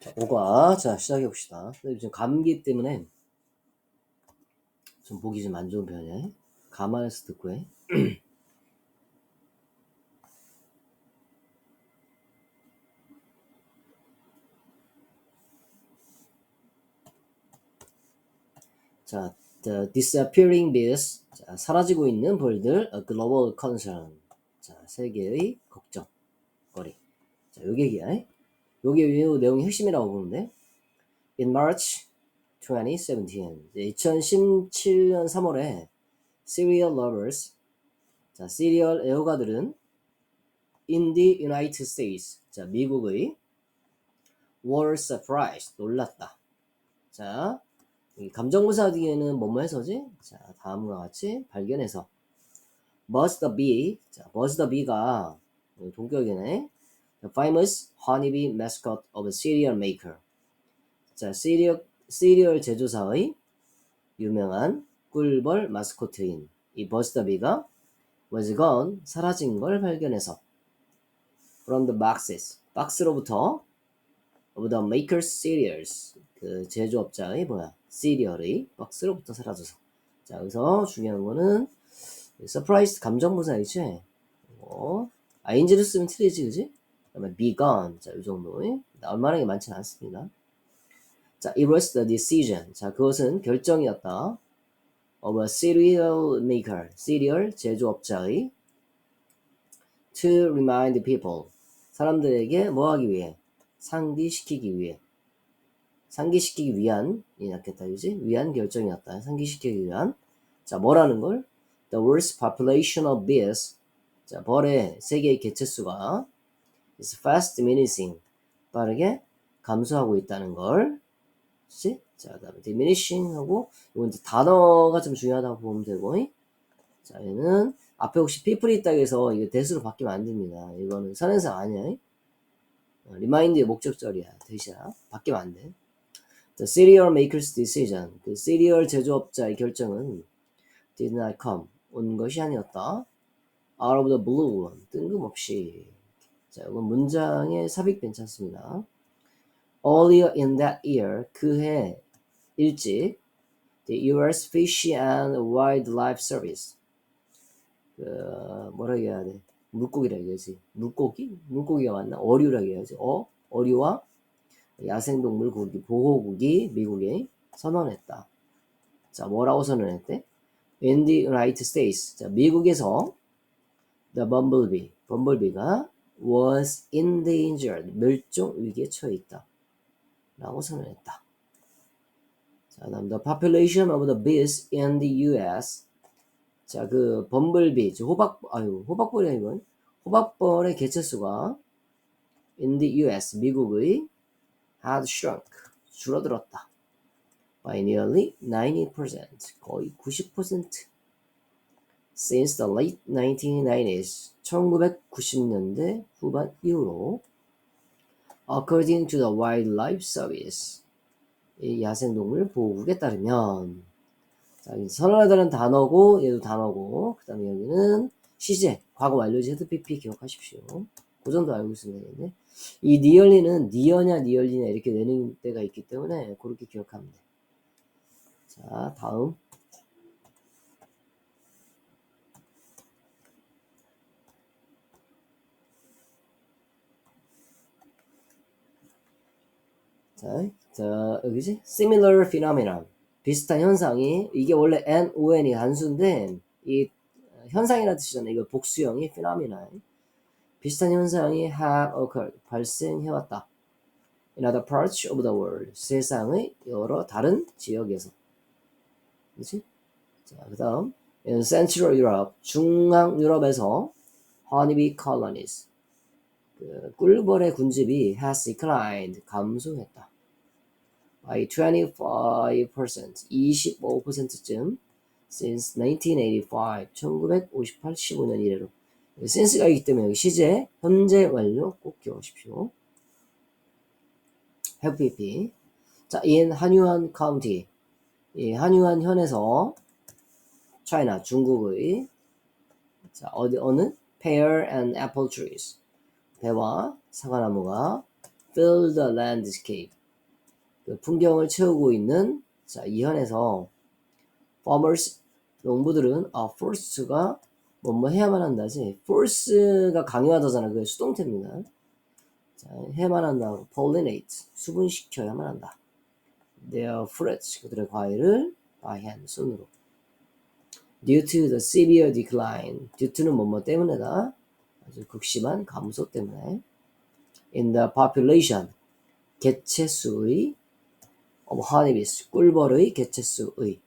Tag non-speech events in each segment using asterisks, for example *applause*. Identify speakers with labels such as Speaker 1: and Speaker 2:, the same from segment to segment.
Speaker 1: 자, 5과 자 시작해 봅시다. 지금 감기 때문에 좀 보기 좀 안 좋은 편이에요. 가만해서 듣고 해. *clears throat* 자, the disappearing bees. 자, 사라지고 있는 벌들. A global concern. 자, 세계의 걱정 거리. 자, 요게 얘기야. 요게 이 내용이 핵심이라고 보는데. In March 2017. 2017년 3월에 serial lovers. 자, serial 애호가들은 in the United States. 자, 미국의 were surprised. 놀랐다. 자, 이 감정부사 뒤에는 뭐뭐 해서지? 자, 다음과 같이 발견해서 must be, 자, must be가 동격이네. The famous honeybee mascot of a cereal maker. 자, 시리얼, 시리얼 제조사의 유명한 꿀벌 마스코트인 이 버스터비가 was gone, 사라진 걸 발견해서 from the boxes, 박스로부터 of the maker's cereals, 그 제조업자의 뭐야, 시리얼의 박스로부터 사라져서 자, 여기서 중요한 거는 서프라이즈 감정 부사이지 어, ing를 쓰면 틀리지, 그지? 그 다음에 be gone, 자, 이 정도 게 많지는 않습니다. 자, it was the decision. 자, 그것은 결정이었다. of a cereal maker, cereal 제조업자의 to remind people. 사람들에게 뭐 하기 위해? 상기시키기 위해. 상기시키기 위한, 이 낫겠다, 그지? 위한 결정이었다. 상기시키기 위한. 자, 뭐라는 걸? The world's population of bees. 자, 벌의 세계의 개체수가 is fast diminishing. 빠르게 감소하고 있다는 걸. 그치? 자, 그 다음에 diminishing 하고, 이건 이제 단어가 좀 중요하다고 보면 되고, 자, 얘는 앞에 혹시 people이 있다 해서 이게 대수로 바뀌면 안 됩니다. 이거는 선행사 아니야. 어, 리마인드의 목적절이야. 대시야. 바뀌면 안 돼. The cereal maker's decision. 그 시리얼 제조업자의 결정은 did not come. 온 것이 아니었다. out of the blue. 뜬금없이. 자, 이건 문장의 삽입 괜찮습니다. Earlier in that year, 그해 일찍, the U.S. Fish and Wildlife Service, 그 뭐라 해야 돼? 물고기라 해야지. 물고기? 물고기가 맞나? 어류라 해야지. 어? 어류와 야생동물 고기 보호국이 미국에 선언했다. 자, 뭐라고 선언했대? In the United States. 자, 미국에서 the bumblebee, 범블비가 was endangered, 멸종 위기에 처해 있다. 라고 선언했다. 자, 다음 the population of the bees in the US. 자, 그 범블비, 호박 아유, 호박벌이 이건 호박벌의 개체수가 in the US, 미국의 had shrunk, 줄어들었다. by nearly 90%, 거의 90%. Since the late 1990s, 1990년대 후반 이후로 according to the Wildlife Service, 이 야생동물 보호국에 따르면 자, 선언하다는 단어고 얘도 단어고 그 다음에 여기는 시제, 과거 완료지 헤드 PP 기억하십시오. 그 정도 알고 있으면 되겠네. 이 니얼리는 니어냐 니얼리냐 이렇게 내는 때가 있기 때문에 그렇게 기억하면 돼. 자, 다음. 자, 자, 여기지? similar phenomenon. 비슷한 현상이, 이게 원래 N, O, N이 단수인데, 이 현상이라는 뜻이잖아요. 이거 복수형이 phenomenon. 비슷한 현상이 have occurred. 발생해왔다. In other parts of the world. 세상의 여러 다른 지역에서. 그치? 자, 그 다음. In Central Europe. 중앙 유럽에서 honeybee colonies. 그 꿀벌의 군집이 has declined. 감소했다. By 25%, 25%쯤 since 1985, 1958, 15년 이래로 since가 있기 때문에 여기 시제, 현재 완료 꼭 기억하십시오. PP. 자, in 한유한 카운티, 이 한유한 현에서 China, 중국의 자, 어디 어느 pear and apple trees, 배와 사과나무가 fill the landscape. 그 풍경을 채우고 있는 자, 이 현에서 farmers 농부들은 아 forced가 뭐뭐 해야만 한다지 force가 강요하다잖아. 그게 수동태입니다. 자, 해야만 한다고 pollinate 수분시켜야만 한다. their fruits 그들의 과일을 by hand 손으로. due to the severe decline due to는 뭐뭐 때문에다. 아주 극심한 감소 때문에. in the population 개체수의 of honeybees 꿀벌의 개체수의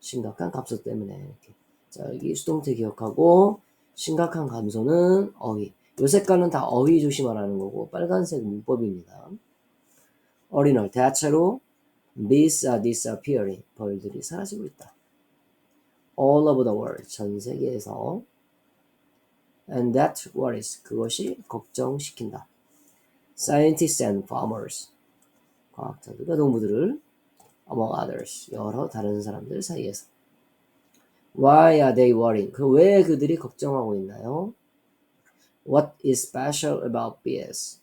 Speaker 1: 심각한 감소 때문에 이렇게. 자 여기 수동태 기억하고 심각한 감소는 어휘. 요 색깔은 다 어휘 조심하라는 거고 빨간색 문법입니다. 어린얼 대체로 bees are disappearing 벌들이 사라지고 있다. all over the world 전 세계에서. and that worries 그것이 걱정시킨다. scientists and farmers 과학자들과 농부들을 among others 여러 다른 사람들 사이에서 Why are they worrying? 그 왜 그들이 걱정하고 있나요? What is special about bees?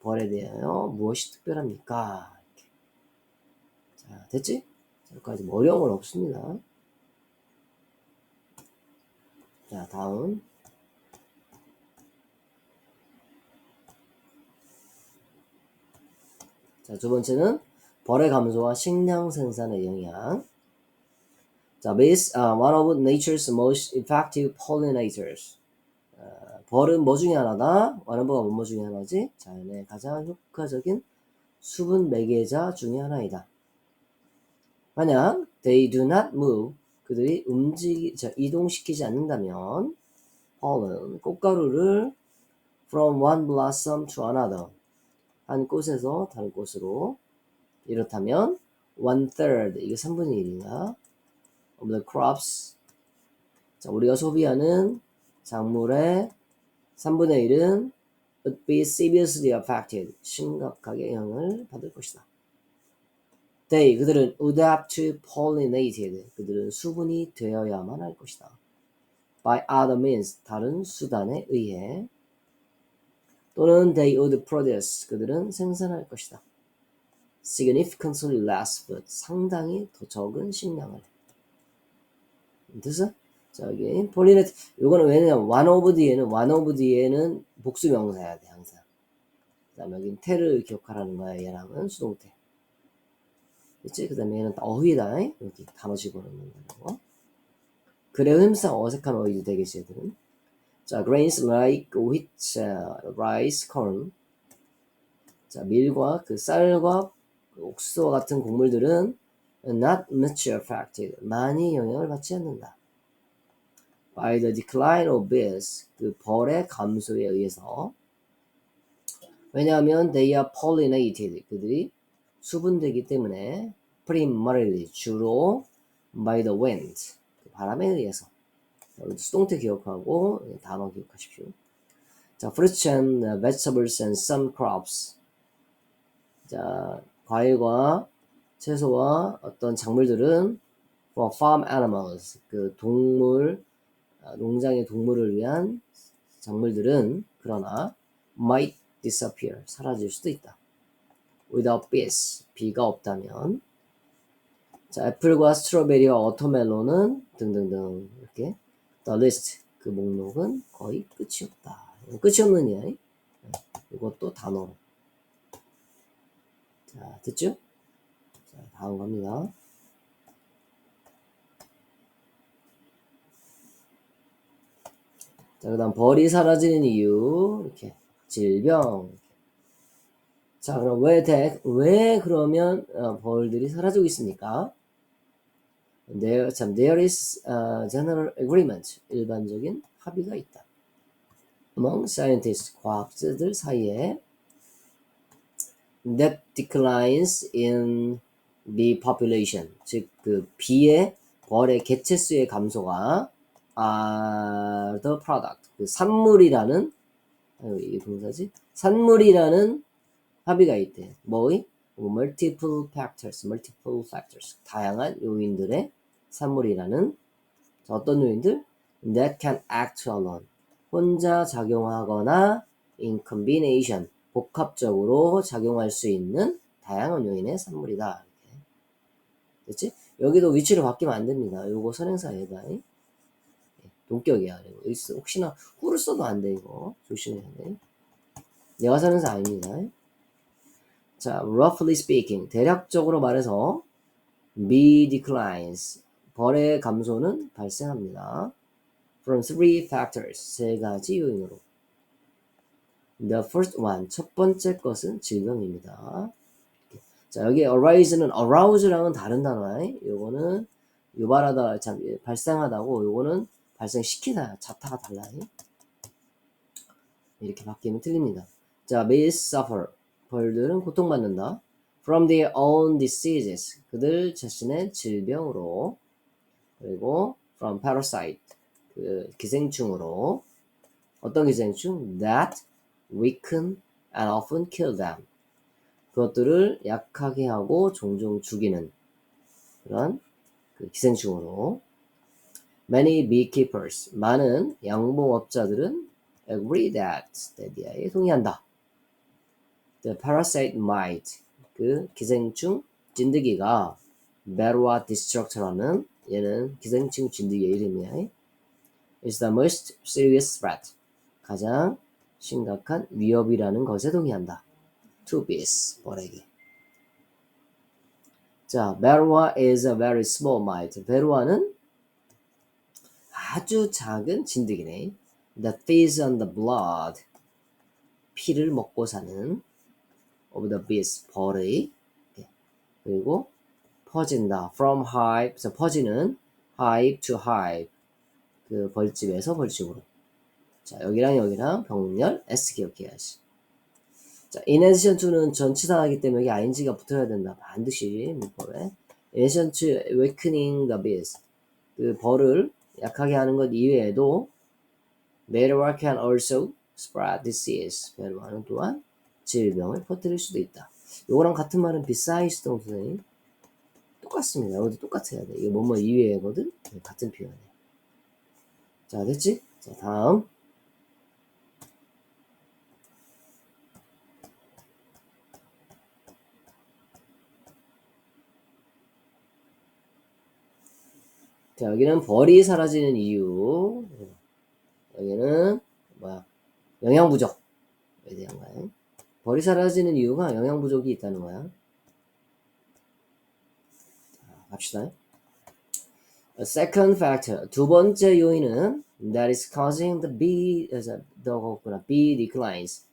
Speaker 1: 벌에 대하여 무엇이 특별합니까? 자, 됐지? 여기까지 뭐 어려운 건 없습니다. 자, 다음. 자, 두 번째는 벌의 감소와 식량 생산의 영향. 자, bees are one of nature's most effective pollinators. 어, 벌은 뭐 중에 하나다? 와는버가 뭐 중에 하나지? 자연의 가장 효과적인 수분 매개자 중에 하나이다. 만약 they do not move, 그들이 움직이, 자, 이동시키지 않는다면 pollen, 꽃가루를 from one blossom to another, 한 꽃에서 다른 꽃으로 이렇다면 one third, 이게 3분의 1이나 of the crops. 자, 우리가 소비하는 작물의 3분의 1은 would be seriously affected. 심각하게 영향을 받을 것이다. They, 그들은 would have to pollinated. 그들은 수분이 되어야만 할 것이다. By other means, 다른 수단에 의해. 또는 they would produce. 그들은 생산할 것이다. Significantly less food. 상당히 더 적은 식량을. 자, 여기 폴리네트 요거는 왜냐면 one of 뒤에는 one of 뒤에는 복수 명사야 돼 항상. 그다음에 여기 테를 기억하라는 거야. 얘랑은 수동태. 그치? 그 다음에 얘는 어휘다. 여기 단어 집어넣는 거. 그래 항상 어색한 어휘도 되겠지 얘들은. 자, grains like wheat, rice, corn. 자, 밀과 그 쌀과 그 옥수수와 같은 곡물들은 not much affected. 많이 영향을 받지 않는다. by the decline of bees. 그 벌의 감소에 의해서. 왜냐하면 they are pollinated. 그들이 수분되기 때문에 primarily 주로 by the wind. 그 바람에 의해서. 수동태 기억하고 단어 기억하십시오. 자, fruits and vegetables and some crops. 자, 과일과 채소와 어떤 작물들은 for farm animals 그 동물 농장의 동물을 위한 작물들은 그러나 might disappear 사라질 수도 있다. without bees 비가 없다면 자 애플과 스트로베리와 워터멜론은 등등등 이렇게 the list 그 목록은 거의 끝이 없다. 끝이 없는 이야기. 이것도 단어로. 자 됐죠? 자, 다음 갑니다. 자, 그 다음 벌이 사라지는 이유 이렇게 질병 자 그럼 왜, 대, 왜 그러면 어, 벌들이 사라지고 있습니까? There, 참, there is a general agreement 일반적인 합의가 있다. Among scientists 과학자들 사이에 that declines in the population 즉 그 비의 벌의 개체수의 감소가 are the product 그 산물이라는 아유, 이게 동사지 산물이라는 합의가 있대 뭐의 multiple factors multiple factors 다양한 요인들의 산물이라는 자, 어떤 요인들 that can act alone 혼자 작용하거나 in combination 복합적으로 작용할 수 있는 다양한 요인의 산물이다. 이렇게. 됐지? 여기도 위치를 바뀌면 안 됩니다. 요거 선행사에다 예, 동격이야. 그리고 혹시나 후를 써도 안 돼 이거 조심해야 돼. 내가 선행사 아닙니다. 자, roughly speaking 대략적으로 말해서 B declines 벌의 감소는 발생합니다. From three factors 세 가지 요인으로. The first one 첫 번째 것은 질병입니다. 자 여기 arise는 arouse랑은 다른 단어야. 요거는 유발하다 참 예, 발생하다고 요거는 발생시키다 자타가 달라. 이렇게 바뀌면 틀립니다. 자 may suffer 벌들은 고통받는다. From their own diseases 그들 자신의 질병으로 그리고 from parasite 그 기생충으로 어떤 기생충? That weaken and often kill them. 그것들을 약하게 하고 종종 죽이는 그런 그 기생충으로 many beekeepers 많은 양봉업자들은 agree that 데디아에 동의한다. The parasite might 그 기생충 진드기가 베르와 디스트럭터라는 얘는 기생충 진드기의 이름이야. is the most serious threat. 가장 심각한 위협이라는 것에 동의한다. to bees, 벌에게. 자, 베르와 is a very small mite. 베르와는 아주 작은 진드기네. that feeds on the blood. 피를 먹고 사는 of the bees, 벌의. 예. 그리고 퍼진다. from hive, 그래서 퍼지는 hive to hive. 그 벌집에서 벌집으로. 자, 여기랑 여기랑 병렬 S 기억해야지. 자, in addition to는 전치사하기 때문에 여기 ing가 붙어야 된다. 반드시 문법에. in addition to weakening the bees. 그 벌을 약하게 하는 것 이외에도 베르와 can also spread disease. 베르와는 또한 질병을 퍼뜨릴 수도 있다. 요거랑 같은 말은 besides 동선이 똑같습니다. 여기도 똑같아야 돼. 이게 뭐뭐 이외거든. 네, 같은 표현이야. 자, 됐지? 자, 다음. 자, 여기는 벌이 사라지는 이유. 여기는 뭐야? 영양 부족에 대한 거야. 벌이 사라지는 이유가 영양 부족이 있다는 거야. 자, 갑시다. A second factor, 두 번째 요인은 that is causing the B, 더구나 B declines.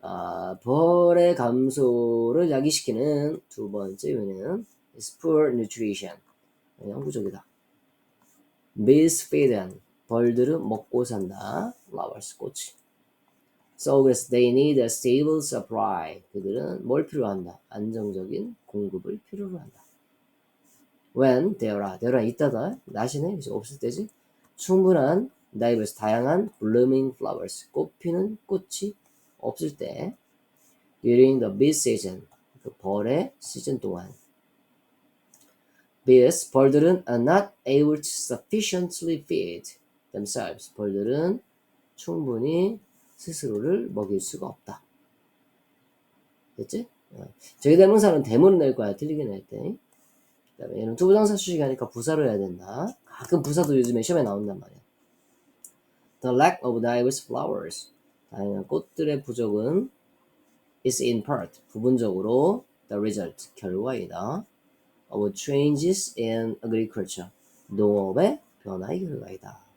Speaker 1: 아, 벌의 감소를 야기시키는 두 번째 요인은 is poor nutrition. 영양 부족이다. Bees feed on. 벌들은 먹고 산다. Flowers, 꽃이. So 그래서 they need a stable supply. 그들은 뭘 필요한다? 안정적인 공급을 필요로 한다. When there are, there are 있다다. 나시네. 이제 없을 때지. 충분한 diverse, 다양한 blooming flowers. 꽃피는 꽃이 없을 때. During the bee season. 그 벌의 시즌 동안. Bees, 벌들은 are not able to sufficiently feed themselves. 벌들은 충분히 스스로를 먹일 수가 없다. 됐지? 어. 저기 대명사는 대문을 낼 거야. 틀리게 낼 때. 그 다음에 얘는 투부정사 수식이 하니까 부사로 해야 된다. 가끔 부사도 요즘에 시험에 나온단 말이야. The lack of diverse flowers. 다양한 꽃들의 부족은 is in part, 부분적으로 the result, 결과이다. of changes in agriculture. 농업의 변화의 결과이다.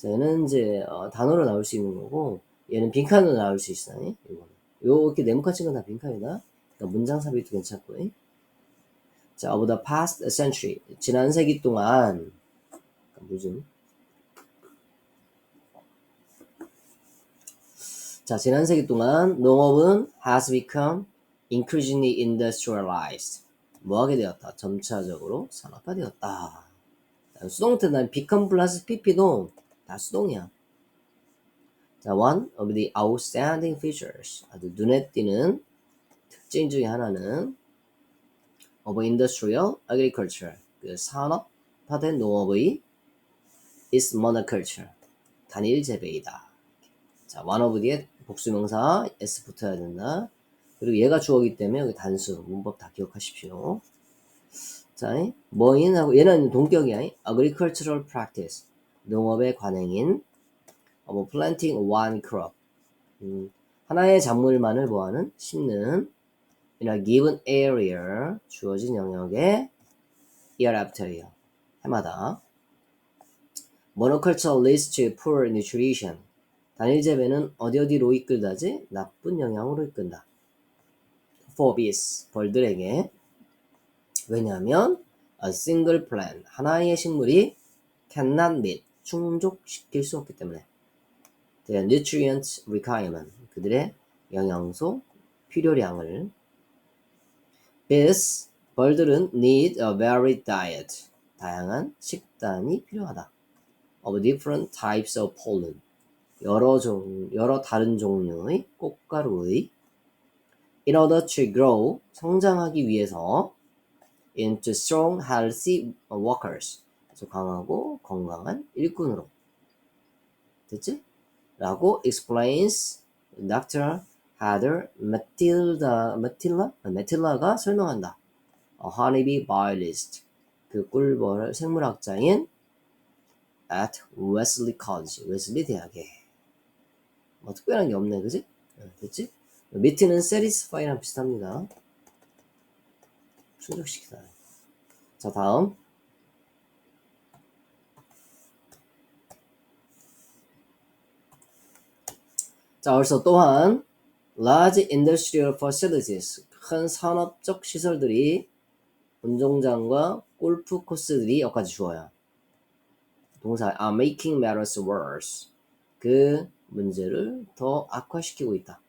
Speaker 1: 자, 얘는 이제 어, 단어로 나올 수 있는 거고 얘는 빈칸으로 나올 수 있어. 이거는. 요렇게 네모칸 친 건 다 빈칸이다. 그러니까 문장 삽입도 괜찮고. 자, over the past century. 지난 세기 동안 무슨 자, 지난 세기 동안 농업은 has become increasingly industrialized. 뭐하게 되었다? 점차적으로 산업화되었다. 수동태는 become 플러스 pp도 다 수동이야. 자, one of the outstanding features. 아주 눈에 띄는 특징 중에 하나는 of industrial agriculture. 그 산업화된 농업의 is monoculture. 단일 재배이다. 자, one of the의 복수명사 s 붙어야 된다. 그리고 얘가 주어기 때문에 여기 단수 문법 다 기억하십시오. 자, 뭐인 하고 얘는 동격이야. agricultural practice 농업의 관행인 어, 뭐 planting one crop 음, 하나의 작물만을 뭐하는 심는 in a given area 주어진 영역에 year after year 해마다 monoculture leads to poor nutrition 단일 재배는 어디 어디로 이끌다지 나쁜 영향으로 이끈다 for bees 벌들에게 왜냐하면 a single plant 하나의 식물이 cannot meet 충족시킬 수 없기 때문에 their nutrient requirement 그들의 영양소 필요량을 bees 벌들은 need a varied diet 다양한 식단이 필요하다 of different types of pollen 여러 종 여러 다른 종류의 꽃가루의 in order to grow 성장하기 위해서 into strong, healthy workers. 그래서 강하고 건강한 일꾼으로. 됐지? 라고 explains Dr. Heather Matilda, Matilda? Matilda가 설명한다. A honeybee biologist. 그 꿀벌 생물학자인 at Wesley College. 웨슬리 대학에. 뭐 특별한 게 없네, 그지? 됐지? 밑에는 satisfy랑 비슷합니다. 충족시키다. 자, 다음. 자, also 또한 large industrial facilities 큰 산업적 시설들이 운동장과 골프 코스들이 여기까지 주어요. 동사 are making matters worse. 그 문제를 더 악화시키고 있다.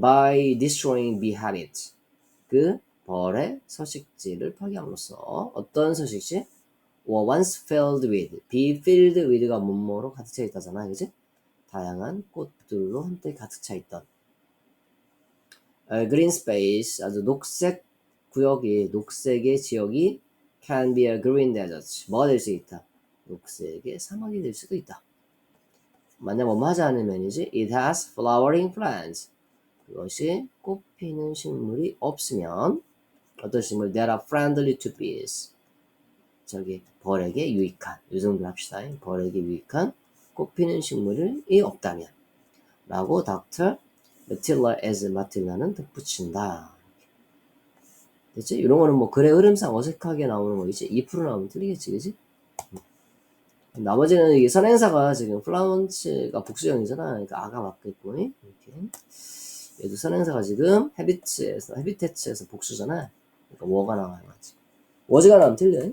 Speaker 1: by destroying habit. 그 벌의 서식지를 파괴함으로써 어떤 서식지? once filled with, be filled with가 뭐뭐로 가득 차 있다잖아, 그지? 다양한 꽃들로 한때 가득 차 있던 uh, green space, 아주 녹색 구역이, 녹색의 지역이 can be a green desert. 뭐가 될 수 있다? 녹색의 사막이 될 수도 있다. 만약 뭐뭐 하지 않으면이지 it has flowering plants. 그것이 꽃 피는 식물이 없으면 어떤 식물 that are friendly to bees. 저기 벌에게 유익한 이 정도 합시다. 벌에게 유익한 꽃피는 식물이 없다면 라고 닥터 마틸라 에즈 마틸라는 덧붙인다. 됐지? 이런 거는 뭐 글의 흐름상 어색하게 나오는 거겠지? 2% 나오면 틀리겠지, 그지? 나머지는 이게 선행사가 지금 플라운츠가 복수형이잖아. 그러니까 아가 맞겠고, 이렇게. 얘도 선행사가 지금 헤비츠에서, 헤비테츠에서 복수잖아. 그러니까 워가 나와요, 맞지? 워즈가 나오면 틀려.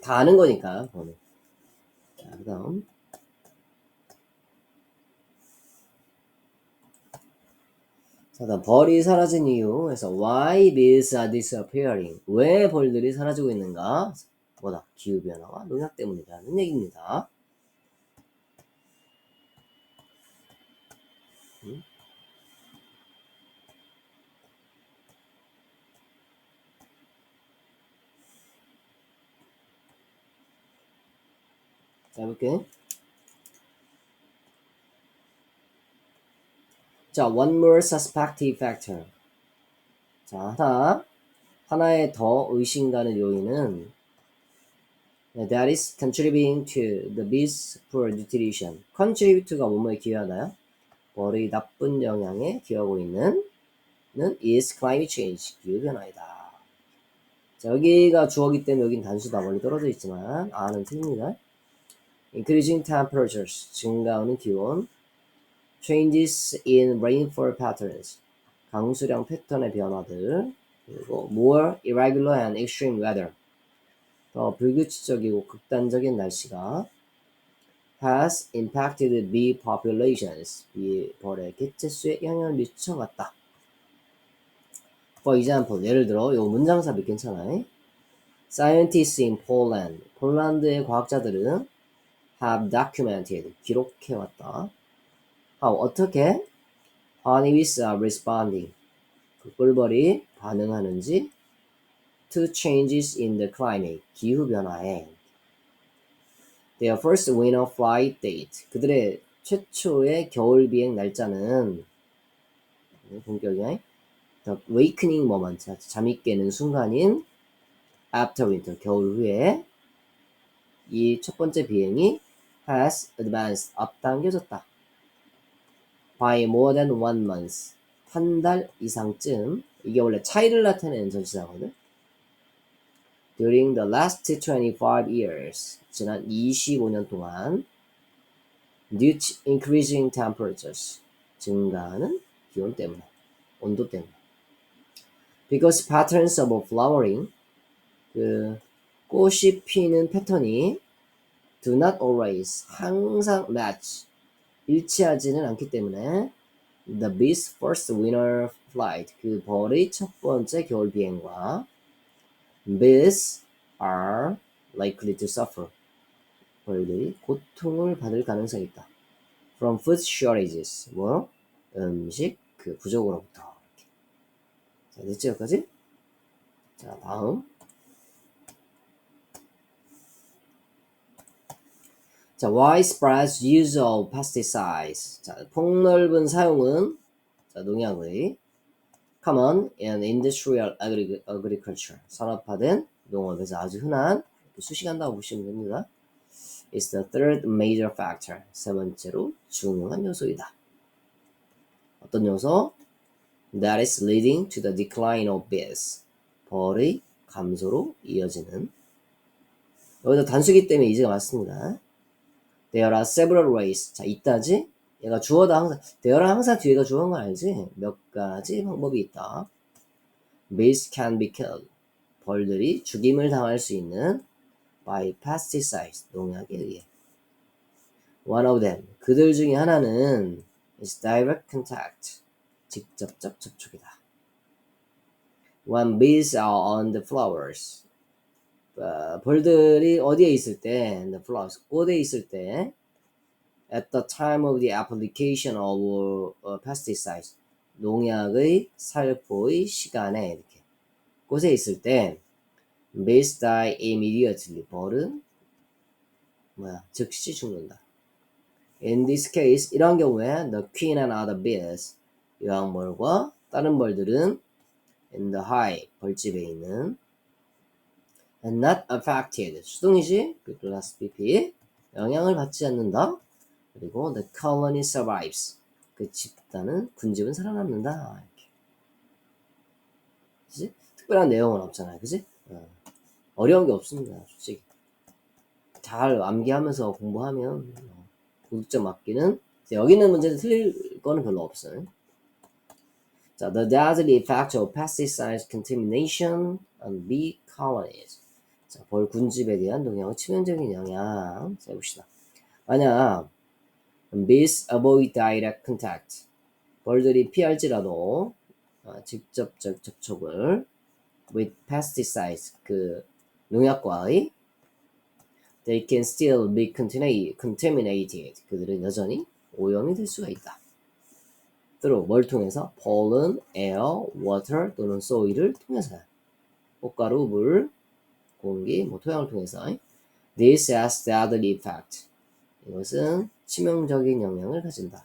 Speaker 1: 다 아는 거니까, 그거는. 자, 그 다음. 자, 다음 벌이 사라진 이유에서 why bees are disappearing? 왜 벌들이 사라지고 있는가? 뭐다? 기후 변화와 농약 때문이라는 얘기입니다. 자, 해볼게. 자, one more suspected factor. 자, 하나, 하나의 더 의심가는 요인은 that is contributing to the bees poor nutrition. contribute가 뭐뭐에 기여하나요? 벌의 나쁜 영향에 기여하고 있는 는 is climate change. 기후 변화이다. 자, 여기가 주어기 때문에 여긴 단수다 멀리 떨어져 있지만 아는 틀립니다. Increasing temperatures. 증가하는 기온. changes in rainfall patterns. 강수량 패턴의 변화들. 그리고 more irregular and extreme weather. 더 불규칙적이고 극단적인 날씨가 has impacted bee populations. 비 벌의 개체수에 영향을 미쳐갔다. For example, 예를 들어 요 문장삽이 괜찮아요. Scientists in Poland, 폴란드의 과학자들은 have documented, 기록해왔다. How, 어떻게 honeybees are responding, 그 꿀벌이 반응하는지 to changes in the climate, 기후 변화에 their first winter flight date, 그들의 최초의 겨울 비행 날짜는 네, 본격이야. The awakening moment. 자, 잠이 깨는 순간인 after winter. 겨울 후에 이 첫 번째 비행이 has advanced 앞당겨졌다. by more than one month. 한 달 이상쯤. 이게 원래 차이를 나타내는 전치사거든. During the last 25 years. 지난 25년 동안 due to increasing temperatures. 증가하는 기온 때문에. 온도 때문에. Because patterns of flowering. 그 꽃이 피는 패턴이 do not always 항상 match 일치하지는 않기 때문에 the bee's first winter flight 그 벌의 첫 번째 겨울 비행과 bees are likely to suffer 벌들이 고통을 받을 가능성이 있다 from food shortages 뭐 음식 그 부족으로부터. 자 됐죠 여기까지 자 다음 자, widespread use of pesticides. 자, 폭넓은 사용은 자, 농약의 common in industrial agri- agriculture. 산업화된 농업에서 아주 흔한 수식한다고 보시면 됩니다. It's the third major factor. 세 번째로 중요한 요소이다. 어떤 요소? That is leading to the decline of bees. 벌의 감소로 이어지는 여기서 단수기 때문에 이제가 맞습니다. There are several ways. 자, 있다지? 얘가 주어다 항상, there는 항상 뒤에가 주어인 거 알지? 몇 가지 방법이 있다. Bees can be killed. 벌들이 죽임을 당할 수 있는 by pesticides. 농약에 의해. One of them. 그들 중에 하나는 is direct contact. 직접적 접촉이다. When bees are on the flowers. 어, 벌들이 어디에 있을 때, the flowers, 꽃에 있을 때, at the time of the application of uh, pesticides, 농약의 살포의 시간에 이렇게 꽃에 있을 때, bees die immediately. 벌은 뭐야, 즉시 죽는다. In this case, 이런 경우에 the queen and other bees, 여왕벌과 다른 벌들은 in the hive, 벌집에 있는 and not affected. 수동이지? 그 플러스 PP. 영향을 받지 않는다. 그리고 the colony survives. 그 집단은, 군집은 살아남는다. 이렇게. 그지? 특별한 내용은 없잖아요. 그지? 어. 어려운 게 없습니다. 솔직히. 잘 암기하면서 공부하면 어, 고득점 맞기는 여기 있는 문제는 틀릴 거는 별로 없어요. 자, the deadly effect of pesticides contamination on bee colonies. 자, 벌 군집에 대한 농약의 치명적인 영향. 자, 봅시다. 만약 bees avoid direct contact. 벌들이 피할지라도 어, 직접적 접촉을 with pesticides 그 농약과의 they can still be contaminate- contaminated. 그들은 여전히 오염이 될 수가 있다. through 뭘 통해서 pollen, air, water 또는 soil을 통해서야. 꽃가루, 물, 공기, 뭐 토양을 통해서. This has deadly effect. 이것은 치명적인 영향을 가진다.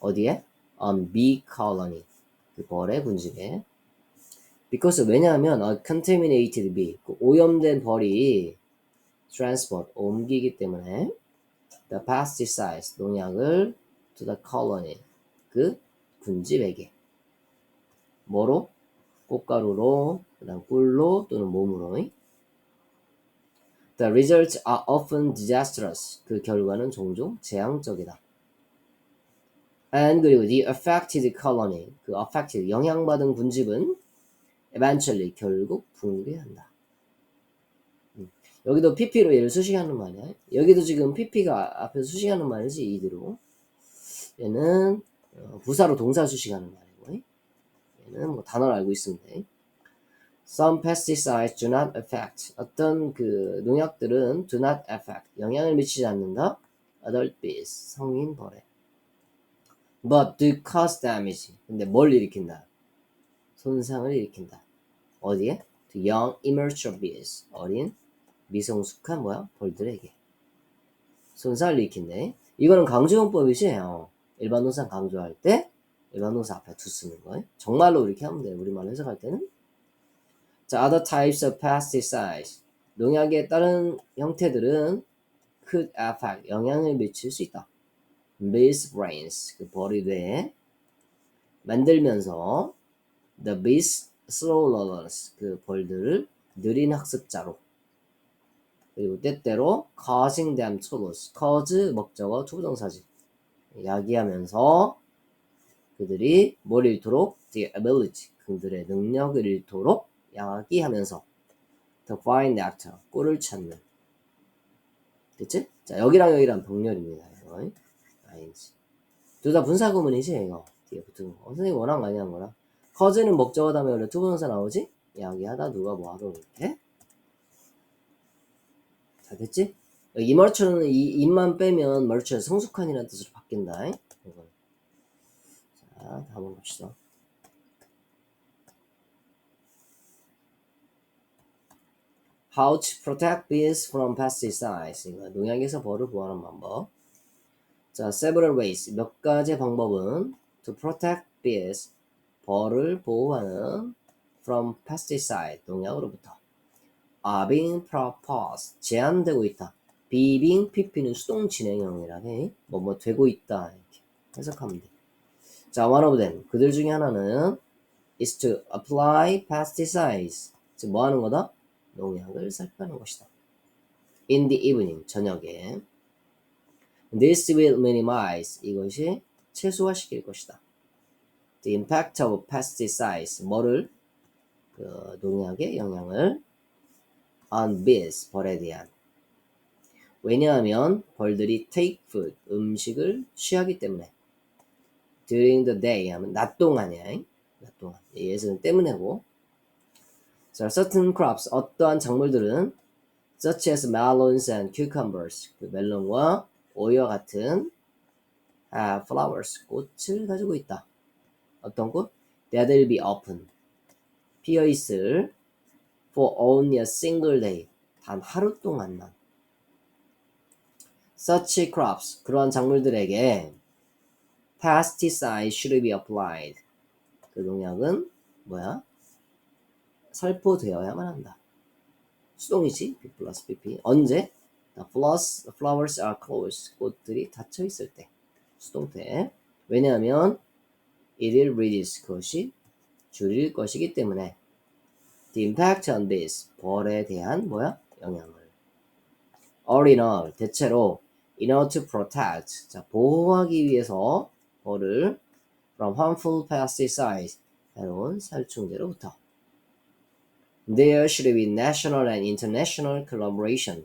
Speaker 1: 어디에? On bee colony. 그 벌의 군집에. Because 왜냐하면 a contaminated bee, 그 오염된 벌이 transport, 옮기기 때문에 the pesticides, 농약을 to the colony, 그 군집에게. 뭐로? 꽃가루로, 그 다음 꿀로 또는 몸으로. The results are often disastrous. 그 결과는 종종 재앙적이다. And 그리고 the affected colony, 그 affected, 영향받은 군집은 eventually, 결국 붕괴한다. 음, 여기도 PP로 얘를 수식하는 말이야. 여기도 지금 PP가 앞에서 수식하는 말이지, 이대로. 얘는 어, 부사로 동사 수식하는 말이고, 얘는 뭐 단어를 알고 있습니다. Some pesticides do not affect. 어떤 그 농약들은 do not affect. 영향을 미치지 않는다. Adult bees. 성인 벌에. But do cause damage. 근데 뭘 일으킨다? 손상을 일으킨다. 어디에? To young immature bees. 어린 미성숙한 뭐야? 벌들에게. 손상을 일으킨대. 이거는 강조용법이지. 어. 일반 동사 강조할 때 일반 동사 앞에 두 쓰는 거. 정말로 이렇게 하면 돼요. 우리말로 해석할 때는. 자, other types of pesticides. 농약의 다른 형태들은 could affect 영향을 미칠 수 있다. bees brains 그 벌이 뇌에 만들면서 the bees slow learners 그 벌들을 느린 학습자로 그리고 때때로 causing them to lose cause 목적어 투부정사지 야기하면서 그들이 뭘 잃도록 the ability 그들의 능력을 잃도록 야기하면서 to find nectar 꿀을 찾는. 됐지? 자 여기랑 여기랑 병렬입니다 이거 ing 둘다 분사구문이지 이거? 뒤에 붙은 거. 어, 선생님 워낙 많이 한 거라? cause는 목적어 다음에 원래 투부정사 나오지? 야기하다 누가 뭐 하러 이렇게? 자 됐지? 이 멀처는 이 입만 빼면 멀처 성숙한이라는 뜻으로 바뀐다 이건. 자 다음 봅시다 How to protect bees from pesticides. 이거 농약에서 벌을 보호하는 방법. 자, several ways. 몇 가지 방법은 to protect bees. 벌을 보호하는 from pesticide. 농약으로부터. are being proposed. 제한되고 있다. being, pp는 수동 진행형이라 해. 뭐, 뭐, 되고 있다. 이렇게 해석하면 돼. 자, one of them. 그들 중에 하나는 is to apply pesticides. 즉, 뭐 하는 거다? 농약을 살펴하는 것이다. In the evening, 저녁에. This will minimize, 이것이 최소화시킬 것이다. The impact of pesticides, 뭐를? 그 농약의 영향을 on bees, 벌에 대한. 왜냐하면 벌들이 take food, 음식을 취하기 때문에. During the day 하면 낮 동안이야. 낮 동안. 예서는 때문에고. 자, certain crops, 어떠한 작물들은 such as melons and cucumbers, 그 멜론과 오이와 같은 have flowers, 꽃을 가지고 있다. 어떤 꽃? That will be open, 피어 있을 for only a single day, 단 하루 동안만. Such crops, 그러한 작물들에게 pesticide should be applied. 그 농약은 뭐야? 살포되어야만 한다. 수동이지. B 플러스 BP. 언제? Flowers, flowers are closed. 꽃들이 닫혀 있을 때. 수동태. 왜냐하면 it will reduce 그것이 줄일 것이기 때문에 the impact on this 벌에 대한 뭐야? 영향을 all in all 대체로 in order to protect 자 보호하기 위해서 벌을 from harmful pesticides 해로운 살충제로부터 There should be national and international collaboration.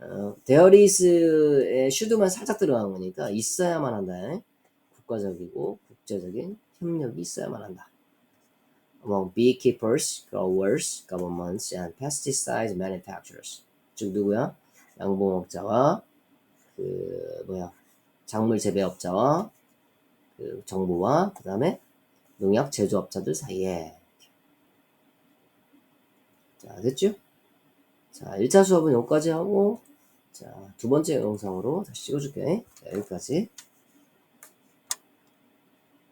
Speaker 1: 어, there is에 should만 살짝 들어간 거니까 있어야만 한다. 국가적이고 국제적인 협력이 있어야만 한다. Among beekeepers, growers, governments, and pesticide manufacturers. 즉 누구야? 양봉업자와 그 뭐야 작물 재배업자와 그 정부와 그 다음에 농약 제조업자들 사이에 자, 됐죠? 자, 1차 수업은 여기까지 하고, 자, 두 번째 영상으로 다시 찍어줄게. 자, 여기까지.